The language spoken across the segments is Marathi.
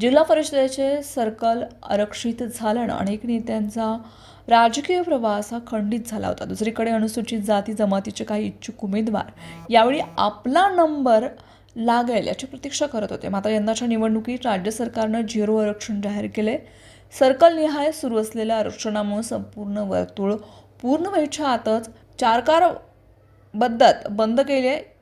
जिल्हा परिषदेचे सर्कल आरक्षित झाल्यानं अनेक नेत्यांचा राजकीय प्रवास हा खंडित झाला होता. दुसरीकडे अनुसूचित जाती जमातीचे काही इच्छुक उमेदवार यावेळी आपला नंबर लागेल याची प्रतीक्षा करत होते. मात्र यंदाच्या निवडणुकीत राज्य सरकारनं झिरो आरक्षण जाहीर केले. सर्कलनिहाय सुरू असलेल्या आरक्षणामुळे संपूर्ण वर्तुळ पूर्ण व्हायच्या आतच चारकार बद्दत बंद केले.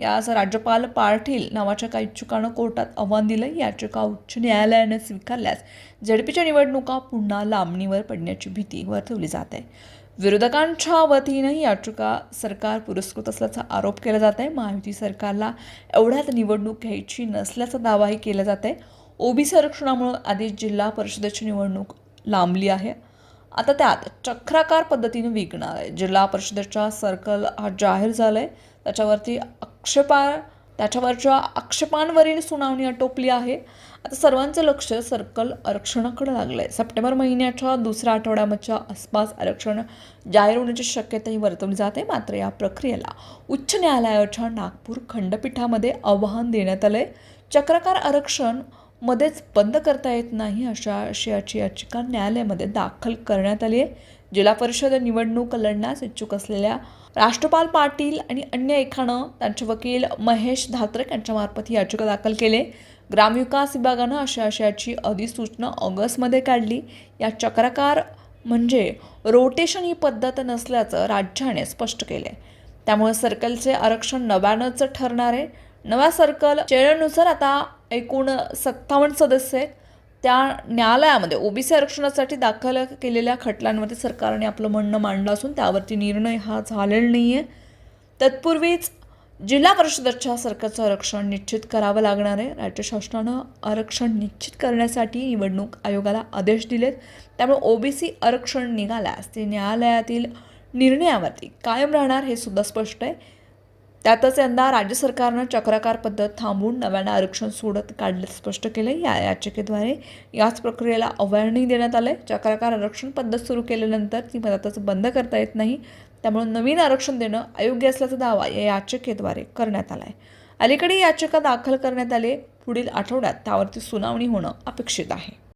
यास राज्यपाल पाटील नावाच्या काही इच्छुकानं कोर्टात आव्हान दिलं याचिका उच्च न्यायालयानं स्वीकारल्यास झडपीच्या निवडणुका पुन्हा लांबणीवर पडण्याची भीती वर्तवली जात आहे. विरोधकांच्या वतीनं ही याचिका सरकार पुरस्कृत असल्याचा आरोप केला जात आहे. महायुती सरकारला एवढ्यात निवडणूक घ्यायची नसल्याचा दावाही केला जात आहे. ओबीसी आरक्षणामुळे आधीच जिल्हा परिषदेची निवडणूक लांबली आहे. आता त्यात चक्राकार पद्धतीने विकणार आहे. जिल्हा परिषदेच्या सर्कल हा जाहीर झालाय. त्याच्यावरती आक्षेपा त्याच्यावरच्या आक्षेपांवरील सुनावणी आटोपली आहे. आता सर्वांचं लक्ष सर्कल आरक्षणाकडे लागलं आहे सप्टेंबर महिन्याच्या दुसऱ्या आठवड्याच्या आसपास आरक्षण जाहीर होण्याची शक्यताही वर्तवली जाते. मात्र या प्रक्रियेला उच्च न्यायालयाच्या नागपूर खंडपीठामध्ये आव्हान देण्यात आलं आहे चक्रकार आरक्षण मध्येच बंद करता येत नाही अशा आशयाची याचिका न्यायालयामध्ये दाखल करण्यात आली आहे. जिल्हा परिषद निवडणूक लढण्यास इच्छुक असलेल्या राष्ट्रपाल पाटील आणि अन्य एकानं त्यांचे वकील महेश धात्रक यांच्यामार्फत ही याचिका दाखल केली. ग्रामविकास विभागानं अशा आशयाची अधिसूचना ऑगस्टमध्ये काढली. या चक्राकार म्हणजे रोटेशन ही पद्धत नसल्याचं राज्याने स्पष्ट केले त्यामुळे सर्कलचे आरक्षण नव्यानंच ठरणार आहे. नव्या सर्कल चेळनुसार आता एकूण सत्तावन्न सदस्य आहेत. त्या न्यायालयामध्ये ओबीसी आरक्षणासाठी दाखल केलेल्या खटल्यांमध्ये सरकारने आपलं म्हणणं मांडलं असून त्यावरती निर्णय हा झालेला नाही आहे तत्पूर्वीच जिल्हा परिषदेच्या सरकारचं आरक्षण निश्चित करावं लागणार आहे. राज्य शासनानं आरक्षण निश्चित करण्यासाठी निवडणूक आयोगाला आदेश दिलेत. त्यामुळे ओबीसी आरक्षण निघाल्यास ते न्यायालयातील निर्णयावरती कायम राहणार हे सुद्धा स्पष्ट आहे. त्यातच यंदा राज्य सरकारनं चक्राकार पद्धत थांबवून नव्यानं आरक्षण सोडत काढलं स्पष्ट केलं या याचिकेद्वारे याच प्रक्रियेला आव्हानही देण्यात आलं आहे चक्राकार आरक्षण पद्धत सुरू केल्यानंतर ती मदतच बंद करता येत नाही. त्यामुळे नवीन आरक्षण देणं अयोग्य असल्याचा दावा या याचिकेद्वारे करण्यात आला आहे अलीकडे याचिका दाखल करण्यात आली पुढील आठवड्यात त्यावरती सुनावणी होणं अपेक्षित आहे.